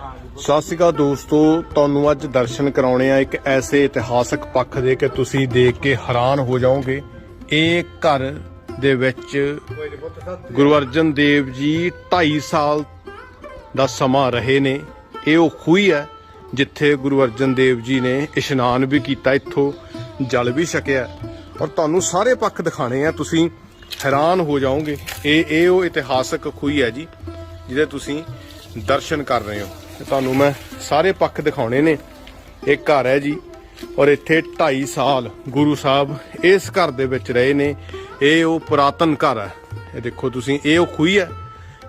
ਸਤਿ ਸ਼੍ਰੀ ਅਕਾਲ ਦੋਸਤੋ, ਤੁਹਾਨੂੰ ਅੱਜ ਦਰਸ਼ਨ ਕਰਾਉਣੇ ਆ ਇੱਕ ਐਸੇ ਇਤਿਹਾਸਕ ਪੱਖ ਦੇ ਕਿ ਤੁਸੀਂ ਦੇਖ ਕੇ ਹੈਰਾਨ ਹੋ ਜਾਓਗੇ। ਇਹ ਘਰ ਦੇ ਵਿੱਚ ਗੁਰੂ ਅਰਜਨ ਦੇਵ ਜੀ 2.5 ਸਾਲ ਦਾ ਸਮਾਂ ਰਹੇ ਨੇ। ਇਹ ਉਹ ਖੂਹੀ ਹੈ ਜਿੱਥੇ ਗੁਰੂ ਅਰਜਨ ਦੇਵ ਜੀ ਨੇ ਇਸ਼ਨਾਨ ਵੀ ਕੀਤਾ, ਇੱਥੋਂ ਜਲ ਵੀ ਛਕਿਆ। ਔਰ ਤੁਹਾਨੂੰ ਸਾਰੇ ਪੱਖ ਦਿਖਾਣੇ ਆ, ਤੁਸੀਂ ਹੈਰਾਨ ਹੋ ਜਾਓਗੇ। ਇਹ ਇਹ ਉਹ ਇਤਿਹਾਸਕ ਖੂਹੀ ਹੈ ਜੀ, ਜਿਹਦੇ ਤੁਸੀਂ ਦਰਸ਼ਨ ਕਰ ਰਹੇ ਹੋ। ਤੇ ਤੁਹਾਨੂੰ ਮੈਂ ਸਾਰੇ ਪੱਖ ਦਿਖਾਉਣੇ ਨੇ। ਇਹ ਘਰ ਹੈ ਜੀ, ਔਰ ਇੱਥੇ 2.5 ਸਾਲ ਗੁਰੂ ਸਾਹਿਬ ਇਸ ਘਰ ਦੇ ਵਿੱਚ ਰਹੇ ਨੇ। ਇਹ ਉਹ ਪੁਰਾਤਨ ਘਰ ਹੈ। ਇਹ ਦੇਖੋ ਤੁਸੀਂ, ਇਹ ਉਹ ਖੂਹੀ ਹੈ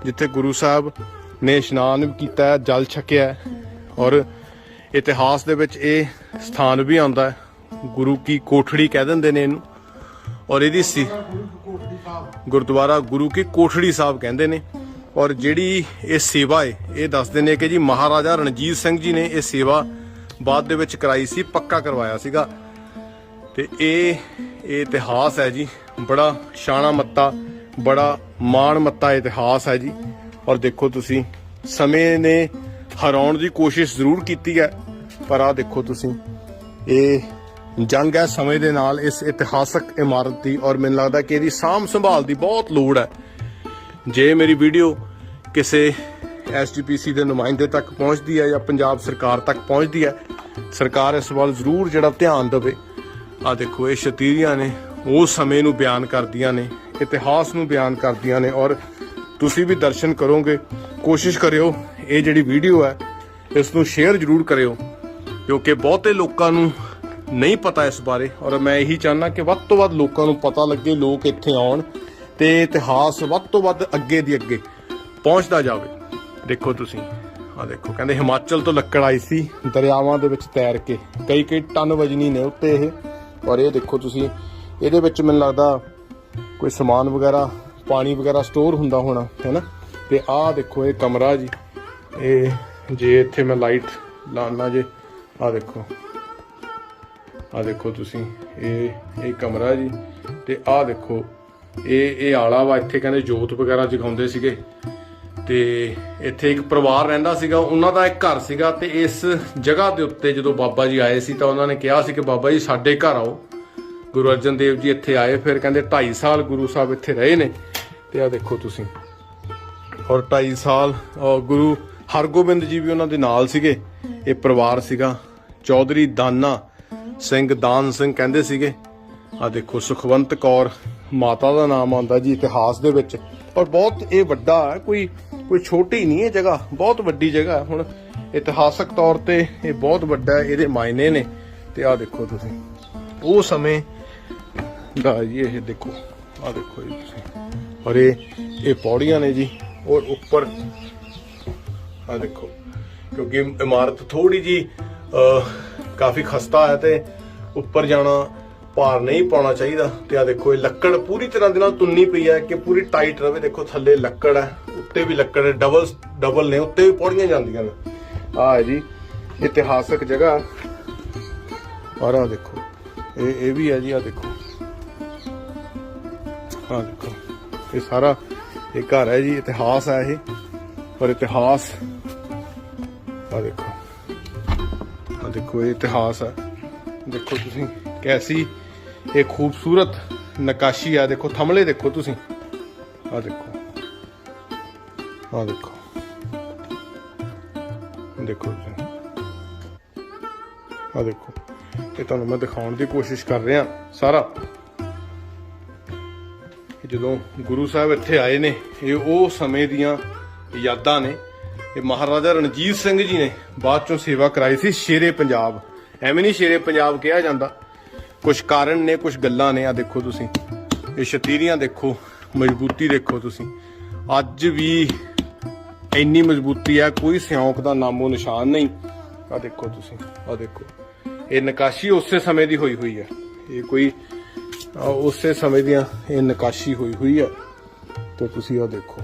ਜਿੱਥੇ ਗੁਰੂ ਸਾਹਿਬ ਨੇ ਇਸ਼ਨਾਨ ਵੀ ਕੀਤਾ ਜਲ ਛਕਿਆ ਔਰ ਇਤਿਹਾਸ ਦੇ ਵਿੱਚ ਇਹ ਸਥਾਨ ਵੀ ਆਉਂਦਾ ਹੈ। ਗੁਰੂ ਕੀ ਕੋਠੜੀ ਕਹਿ ਦਿੰਦੇ ਨੇ ਇਹਨੂੰ। ਔਰ ਇਹਦੀ ਸੀ ਗੁਰਦੁਆਰਾ ਗੁਰੂ ਕੀ ਕੋਠੜੀ ਸਾਹਿਬ ਕਹਿੰਦੇ ਨੇ। ਔਰ ਜਿਹੜੀ ਇਹ ਸੇਵਾ ਹੈ ਇਹ ਦੱਸਦੇ ਨੇ ਕਿ ਜੀ ਮਹਾਰਾਜਾ ਰਣਜੀਤ ਸਿੰਘ ਜੀ ਨੇ ਇਹ ਸੇਵਾ ਬਾਅਦ ਦੇ ਵਿੱਚ ਕਰਾਈ ਸੀ, ਪੱਕਾ ਕਰਵਾਇਆ ਸੀਗਾ। ਤੇ ਇਹ ਇਹ ਇਤਿਹਾਸ ਹੈ ਜੀ, ਬੜਾ ਸ਼ਾਨਾ ਮੱਤਾ, ਬੜਾ ਮਾਣ ਮੱਤਾ ਇਤਿਹਾਸ ਹੈ ਜੀ। ਔਰ ਦੇਖੋ ਤੁਸੀਂ, ਸਮੇਂ ਨੇ ਹਰਾਉਣ ਦੀ ਕੋਸ਼ਿਸ਼ ਜ਼ਰੂਰ ਕੀਤੀ ਹੈ, ਪਰ ਆ ਦੇਖੋ ਤੁਸੀਂ, ਇਹ ਜੰਗ ਹੈ ਸਮੇਂ ਦੇ ਨਾਲ, ਇਸ ਇਤਿਹਾਸਕ ਇਮਾਰਤ ਦੀ, ਔਰ ਮੈਨੂੰ ਲੱਗਦਾ ਕਿ ਇਹਦੀ ਸਾਂਭ ਸੰਭਾਲ ਦੀ ਬਹੁਤ ਲੋੜ ਹੈ। ਜੇ ਮੇਰੀ ਵੀਡੀਓ ਕਿਸੇ ਐਸਜੀਪੀਸੀ ਦੇ ਨੁਮਾਇੰਦੇ ਤੱਕ ਪਹੁੰਚਦੀ ਹੈ ਜਾਂ ਪੰਜਾਬ ਸਰਕਾਰ ਤੱਕ ਪਹੁੰਚਦੀ ਹੈ, ਸਰਕਾਰ ਇਸ ਵੱਲ ਜ਼ਰੂਰ ਜਿਹੜਾ ਧਿਆਨ ਦੇਵੇ। ਆ ਦੇਖੋ, ਇਹ ਸ਼ਤੀਰੀਆਂ ਨੇ ਉਸ ਸਮੇਂ ਨੂੰ ਬਿਆਨ ਕਰਦੀਆਂ ਨੇ, ਇਤਿਹਾਸ ਨੂੰ ਬਿਆਨ ਕਰਦੀਆਂ ਨੇ ਔਰ ਤੁਸੀਂ ਵੀ ਦਰਸ਼ਨ ਕਰੋਗੇ। ਕੋਸ਼ਿਸ਼ ਕਰਿਓ, ਇਹ ਜਿਹੜੀ ਵੀਡੀਓ ਹੈ, ਇਸ ਨੂੰ ਸ਼ੇਅਰ ਜ਼ਰੂਰ ਕਰਿਓ, ਕਿਉਂਕਿ ਬਹੁਤੇ ਲੋਕਾਂ ਨੂੰ ਨਹੀਂ ਪਤਾ ਇਸ ਬਾਰੇ। ਔਰ ਮੈਂ ਇਹੀ ਚਾਹਨਾ ਕਿ ਵੱਧ ਤੋਂ ਵੱਧ ਲੋਕਾਂ ਨੂੰ ਪਤਾ ਲੱਗੇ, ਲੋਕ ਇੱਥੇ ਆਉਣ। ਤੇ ਇਤਿਹਾਸ ਵੱਧ ਤੋਂ ਵੱਧ ਅੱਗੇ ਦੀ ਅੱਗੇ ਪਹੁੰਚਦਾ ਜਾਵੇ। ਦੇਖੋ ਤੁਸੀਂ ਆ ਦੇਖੋ, ਕਹਿੰਦੇ ਹਿਮਾਚਲ ਤੋਂ ਲੱਕੜ ਆਈ ਸੀ, ਦਰਿਆਵਾਂ ਦੇ ਵਿੱਚ ਤੈਰ ਕੇ। ਕਈ ਕਈ ਟਨ ਵਜਨੀ ਨੇ ਉੱਤੇ ਇਹ। ਔਰ ਇਹ ਦੇਖੋ ਤੁਸੀਂ, ਇਹਦੇ ਵਿੱਚ ਮੈਨੂੰ ਲੱਗਦਾ ਕੋਈ ਸਮਾਨ ਵਗੈਰਾ, ਪਾਣੀ ਵਗੈਰਾ ਸਟੋਰ ਹੁੰਦਾ ਹੋਣਾ ਹੈਨਾ ਤੇ ਆਹ ਦੇਖੋ ਇਹ ਕਮਰਾ ਜੀ। ਇਹ ਜੇ ਇੱਥੇ ਮੈਂ ਲਾਈਟ ਲਾਣਾ ਜੇ, ਆਹ ਦੇਖੋ। ਆਹ ਦੇਖੋ ਤੁਸੀਂ, ਇਹ ਇਹ ਕਮਰਾ ਜੀ। ਤੇ ਆਹ ਦੇਖੋ ਇਹ ਇਹ ਆਲਾ ਵਾ, ਇੱਥੇ ਕਹਿੰਦੇ ਜੋਤ ਵਗੈਰਾ ਜਗਾਉਂਦੇ ਸੀਗੇ। ਤੇ ਇੱਥੇ ਇੱਕ ਪਰਿਵਾਰ ਰਹਿੰਦਾ ਸੀਗਾ, ਉਹਨਾਂ ਦਾ ਇੱਕ ਘਰ ਸੀਗਾ ਤੇ ਇਸ ਜਗ੍ਹਾ ਦੇ ਉੱਤੇ ਜਦੋਂ ਬਾਬਾ ਜੀ ਆਏ ਸੀ ਤਾਂ ਉਹਨਾਂ ਨੇ ਕਿਹਾ ਸੀ ਕਿ ਬਾਬਾ ਜੀ ਸਾਡੇ ਘਰ ਆਓ। ਗੁਰੂ ਅਰਜਨ ਦੇਵ ਜੀ ਇੱਥੇ ਆਏ, ਫਿਰ ਕਹਿੰਦੇ 2.5 ਸਾਲ ਗੁਰੂ ਸਾਹਿਬ ਇੱਥੇ ਰਹੇ ਨੇ। ਤੇ ਆ ਦੇਖੋ ਤੁਸੀਂ। ਔਰ 2.5 ਸਾਲ ਗੁਰੂ ਹਰਗੋਬਿੰਦ ਜੀ ਵੀ ਉਹਨਾਂ ਦੇ ਨਾਲ ਸੀਗੇ। ਇਹ ਪਰਿਵਾਰ ਸੀਗਾ। ਚੌਧਰੀ ਦਾਨਾ ਸਿੰਘ, ਦਾਨ ਸਿੰਘ ਕਹਿੰਦੇ ਸੀਗੇ। ਆ ਦੇਖੋ ਸੁਖਵੰਤ ਕੌਰ ਮਾਤਾ ਦਾ ਨਾਮ ਆਉਂਦਾ ਜੀ ਇਤਿਹਾਸ ਦੇ ਵਿੱਚ। ਪਰ ਬਹੁਤ ਇਹ ਵੱਡਾ ਹੈ, ਕੋਈ ਕੋਈ ਛੋਟੀ ਨਹੀਂ ਹੈ ਜਗ੍ਹਾ, ਬਹੁਤ ਵੱਡੀ ਜਗ੍ਹਾ ਹੈ। ਹੁਣ ਇਤਿਹਾਸਕ ਤੌਰ ਤੇ ਇਹ ਬਹੁਤ ਵੱਡਾ ਹੈ, ਇਹਦੇ ਮਾਇਨੇ ਨੇ। ਤੇ ਆਹ ਦੇਖੋ ਤੁਸੀਂ। ਉਹ ਸਮੇਂ ਦਾ ਜੀ ਇਹ ਦੇਖੋ, ਆਹ ਦੇਖੋ ਜੀ ਤੁਸੀਂ। ਔਰ ਇਹ ਇਹ ਪੌੜੀਆਂ ਨੇ ਜੀ, ਔਰ ਉੱਪਰ, ਆਹ ਦੇਖੋ। ਕਿਉਂਕਿ ਇਮਾਰਤ ਥੋੜੀ ਜੀ ਕਾਫੀ ਖਸਤਾ ਹੈ ਤੇ ਉੱਪਰ ਜਾਣਾ ਭਾਰ ਨਹੀਂ ਪਾਉਣਾ ਚਾਹੀਦਾ ਤੇ ਆ ਦੇਖੋ, ਇਹ ਲੱਕੜ ਪੂਰੀ ਤਰ੍ਹਾਂ ਦੇ ਨਾਲ ਤੁੰਨੀ ਪਈ ਹੈ ਕਿ ਪੂਰੀ ਟਾਈਟ ਰਵੇ। ਦੇਖੋ, ਥੱਲੇ ਲੱਕੜ ਹੈ, ਉੱਤੇ ਵੀ ਲੱਕੜ ਹੈ ਡਬਲ ਡਬਲ ਨੇ, ਉੱਤੇ ਵੀ ਪੌੜੀਆਂ ਜਾਂਦੀਆਂ ਨੇ। ਆ ਹੈ ਜੀ, ਇਤਿਹਾਸਕ ਜਗ੍ਹਾ। ਔਰ ਆ ਦੇਖੋ, ਇਹ ਇਹ ਵੀ ਹੈ ਜੀ ਆ ਦੇਖੋ। ਆ ਦੇਖੋ, ਇਹ ਸਾਰਾ ਇਹ ਘਰ ਹੈ ਜੀ, ਇਤਿਹਾਸ ਹੈ ਇਹ ਪਰ ਇਤਿਹਾਸ ਆ ਦੇਖੋ। ਆ ਦੇਖੋ, ਇਹ ਇਤਿਹਾਸ ਹੈ। ਦੇਖੋ ਤੁਸੀਂ, ਕੈਸੀ ਇਹ ਖੂਬਸੂਰਤ ਨਕਾਸ਼ੀ ਆ, ਦੇਖੋ, ਥਮਲੇ ਦੇਖੋ ਤੁਸੀਂ। ਆ ਦੇਖੋ। ਆ ਦੇਖੋ। ਦੇਖੋ ਤੁਸੀਂ ਆ ਦੇਖੋ। ਇਹ ਤੁਹਾਨੂੰ ਮੈਂ ਦਿਖਾਉਣ ਦੀ ਕੋਸ਼ਿਸ਼ ਕਰ ਰਿਹਾ ਸਾਰਾ। ਜਦੋਂ ਗੁਰੂ ਸਾਹਿਬ ਇੱਥੇ ਆਏ ਨੇ, ਇਹ ਉਹ ਸਮੇਂ ਦੀਆਂ ਯਾਦਾਂ ਨੇ। ਇਹ ਮਹਾਰਾਜਾ ਰਣਜੀਤ ਸਿੰਘ ਜੀ ਨੇ ਬਾਅਦ ਚੋਂ ਸੇਵਾ ਕਰਾਈ ਸੀ ਸ਼ੇਰੇ ਪੰਜਾਬ। ਐਵੇਂ ਨਹੀਂ ਸ਼ੇਰੇ ਪੰਜਾਬ ਕਿਹਾ ਜਾਂਦਾ। ਕੁਝ ਕਾਰਨ ਨੇ ਕੁਝ ਗੱਲਾਂ ਨੇ ਆ ਦੇਖੋ ਤੁਸੀਂ। ਇਹ ਸ਼ਤੀਰੀਆਂ ਦੇਖੋ, ਮਜ਼ਬੂਤੀ ਦੇਖੋ ਤੁਸੀਂ। ਅੱਜ ਵੀ ਇੰਨੀ ਮਜ਼ਬੂਤੀ ਹੈ, ਕੋਈ ਸਿਉਂਕ ਦਾ ਨਾਮੋ ਨਿਸ਼ਾਨ ਨਹੀਂ। ਆ ਦੇਖੋ ਤੁਸੀਂ ਆ ਦੇਖੋ। ਇਹ ਨਕਾਸ਼ੀ ਉਸੇ ਸਮੇਂ ਦੀ ਹੋਈ ਹੋਈ ਹੈ। ਇਹ ਕੋਈ ਉਸੇ ਸਮੇਂ ਦੀਆਂ ਇਹ ਨਕਾਸ਼ੀ ਹੋਈ ਹੋਈ ਹੈ। ਤੇ ਤੁਸੀਂ ਆ ਦੇਖੋ।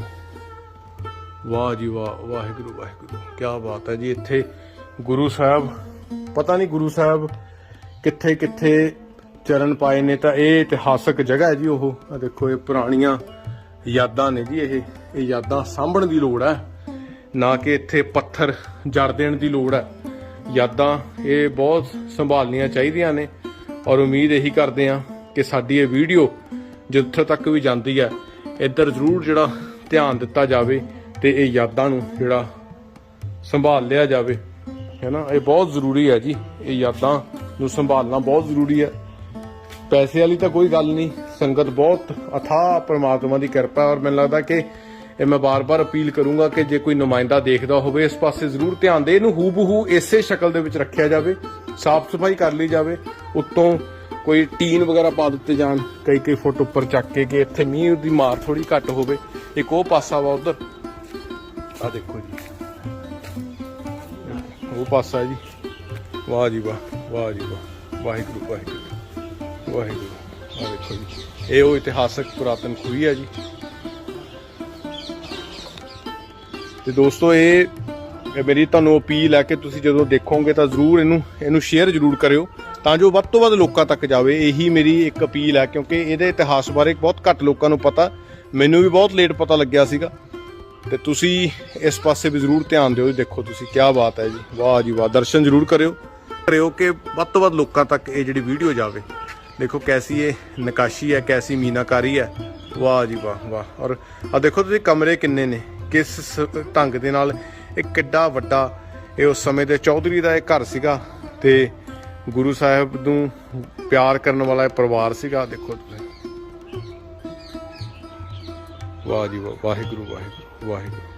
ਵਾਹ ਜੀ ਵਾਹ, ਵਾਹਿਗੁਰੂ ਵਾਹਿਗੁਰੂ। ਕੀ ਬਾਤ ਹੈ ਜੀ, ਇੱਥੇ ਗੁਰੂ ਸਾਹਿਬ, ਪਤਾ ਨਹੀਂ ਗੁਰੂ ਸਾਹਿਬ ਕਿੱਥੇ ਕਿੱਥੇ ਚਰਨ ਪਾਏ ਨੇ ਤਾਂ ਇਹ ਇਤਿਹਾਸਕ ਜਗ੍ਹਾ ਹੈ ਜੀ ਉਹ। ਆ ਦੇਖੋ ਇਹ ਪੁਰਾਣੀਆਂ ਯਾਦਾਂ ਨੇ ਜੀ ਇਹ। ਇਹ ਯਾਦਾਂ ਸਾਂਭਣ ਦੀ ਲੋੜ ਹੈ। ਨਾ ਕਿ ਇੱਥੇ ਪੱਥਰ ਜੜ ਦੇਣ ਦੀ ਲੋੜ ਹੈ। ਯਾਦਾਂ ਇਹ ਬਹੁਤ ਸੰਭਾਲਣੀਆਂ ਚਾਹੀਦੀਆਂ ਨੇ ਔਰ ਉਮੀਦ ਇਹੀ ਕਰਦੇ ਆ ਕਿ ਸਾਡੀ ਇਹ ਵੀਡੀਓ ਜਿੱਥੇ ਤੱਕ ਵੀ ਜਾਂਦੀ ਹੈ, ਇੱਧਰ ਜ਼ਰੂਰ ਜਿਹੜਾ ਧਿਆਨ ਦਿੱਤਾ ਜਾਵੇ ਤੇ ਇਹ ਯਾਦਾਂ ਨੂੰ ਜਿਹੜਾ ਸੰਭਾਲ ਲਿਆ ਜਾਵੇ। ਹੈਨਾ ਇਹ ਬਹੁਤ ਜ਼ਰੂਰੀ ਹੈ ਜੀ। ਇਹ ਯਾਦਾਂ ਨੂੰ ਸੰਭਾਲਣਾ ਬਹੁਤ ਜ਼ਰੂਰੀ ਹੈ। ਪੈਸੇ ਵਾਲੀ ਤਾਂ ਕੋਈ ਗੱਲ ਨਹੀਂ, ਸੰਗਤ ਬਹੁਤ ਅਥਾਹ ਪ੍ਰਮਾਤਮਾ ਦੀ ਕਿਰਪਾ ਔਰ ਮੈਨੂੰ ਲੱਗਦਾ ਕਿ ਇਹ ਮੈਂ ਬਾਰ-ਬਾਰ ਅਪੀਲ ਕਰੂੰਗਾ ਕਿ ਜੇ ਕੋਈ ਨੁਮਾਇੰਦਾ ਦੇਖਦਾ ਹੋਵੇ, ਇਸ ਪਾਸੇ ਜ਼ਰੂਰ ਧਿਆਨ ਦੇ, ਇਹਨੂੰ ਹੂਬਹੂ ਇਸੇ ਸ਼ਕਲ ਦੇ ਵਿੱਚ ਰੱਖਿਆ ਜਾਵੇ, ਸਾਫ਼ ਸਫ਼ਾਈ ਕਰ ਲਈ ਜਾਵੇ, ਉੱਤੋਂ ਕੋਈ ਟੀਨ ਵਗੈਰਾ ਪਾ ਦਿੱਤੇ ਜਾਣ, ਕਈ ਕਈ ਫੁੱਟ ਉੱਪਰ ਚੱਕ ਕੇ ਕਿ ਇੱਥੇ ਮੀਂਹ ਦੀ ਮਾਰ ਥੋੜੀ ਘੱਟ ਹੋਵੇ, ਇੱਕ ਉਹ ਪਾਸਾ ਵਾ ਉਧਰ। ਆ ਦੇਖੋ ਜੀ। ਉਹ ਪਾਸਾ ਜੀ। ਵਾਹ ਜੀ ਵਾਹ ਵਾਹ ਜੀ ਵਾਹ। ਵਾਹਿਗੁਰੂ ਵਾਹਿਗੁਰੂ। ਵਾਹਿਗੁਰੂ ਆ ਦੇਖੋ ਜੀ। ਇਹ ਉਹ ਇਤਿਹਾਸਕ ਪੁਰਾਤਨ ਖੂਹੀ ਹੈ ਜੀ। ਤੇ ਦੋਸਤੋ, ਇਹ ਮੇਰੀ ਤੁਹਾਨੂੰ ਅਪੀਲ ਹੈ ਕਿ ਤੁਸੀਂ ਜਦੋਂ ਦੇਖੋਗੇ ਤਾਂ ਜ਼ਰੂਰ ਇਹਨੂੰ ਇਹਨੂੰ ਸ਼ੇਅਰ ਜ਼ਰੂਰ ਕਰਿਓ, ਤਾਂ ਜੋ ਵੱਧ ਤੋਂ ਵੱਧ ਲੋਕਾਂ ਤੱਕ ਜਾਵੇ। ਇਹੀ ਮੇਰੀ ਇੱਕ ਅਪੀਲ ਹੈ ਕਿਉਂਕਿ ਇਹਦੇ ਇਤਿਹਾਸ ਬਾਰੇ ਬਹੁਤ ਘੱਟ ਲੋਕਾਂ ਨੂੰ ਪਤਾ। ਮੈਨੂੰ ਵੀ ਬਹੁਤ ਲੇਟ ਪਤਾ ਲੱਗਿਆ ਸੀਗਾ। ਤੇ ਤੁਸੀਂ ਇਸ ਪਾਸੇ ਵੀ ਜ਼ਰੂਰ ਧਿਆਨ ਦਿਓ ਦੇਖੋ ਤੁਸੀਂ ਕੀ ਬਾਤ ਹੈ ਜੀ। ਵਾਹ ਜੀ ਵਾਹ। ਦਰਸ਼ਨ ਜ਼ਰੂਰ ਕਰਿਓ। ਕਰਿਓ ਕਿ ਵੱਧ ਤੋਂ ਵੱਧ ਲੋਕਾਂ ਤੱਕ ਇਹ ਜਿਹੜੀ ਵੀਡੀਓ ਜਾਵੇ। ਦੇਖੋ ਕੈਸੀ ਇਹ ਨਕਾਸ਼ੀ ਹੈ, ਕੈਸੀ ਮੀਨਾਕਾਰੀ ਹੈ। ਵਾਹ ਜੀ ਵਾਹ ਵਾਹ। ਔਰ ਆ ਦੇਖੋ ਤੁਸੀਂ ਕਮਰੇ ਕਿੰਨੇ ਨੇ, ਕਿਸ ਸ- ਢੰਗ ਦੇ ਨਾਲ ਇਹ ਕਿੱਡਾ ਵੱਡਾ ਇਹ ਉਸ ਸਮੇਂ ਦੇ ਚੌਧਰੀ ਦਾ ਇਹ ਘਰ ਸੀਗਾ ਤੇ ਗੁਰੂ ਸਾਹਿਬ ਨੂੰ ਪਿਆਰ ਕਰਨ ਵਾਲਾ ਇਹ ਪਰਿਵਾਰ ਸੀਗਾ, ਦੇਖੋ ਤੁਸੀਂ। ਵਾਹ ਜੀ ਵਾਹ, ਵਾਹਿਗੁਰੂ ਵਾਹਿਗੁਰੂ ਵਾਹਿਗੁਰੂ।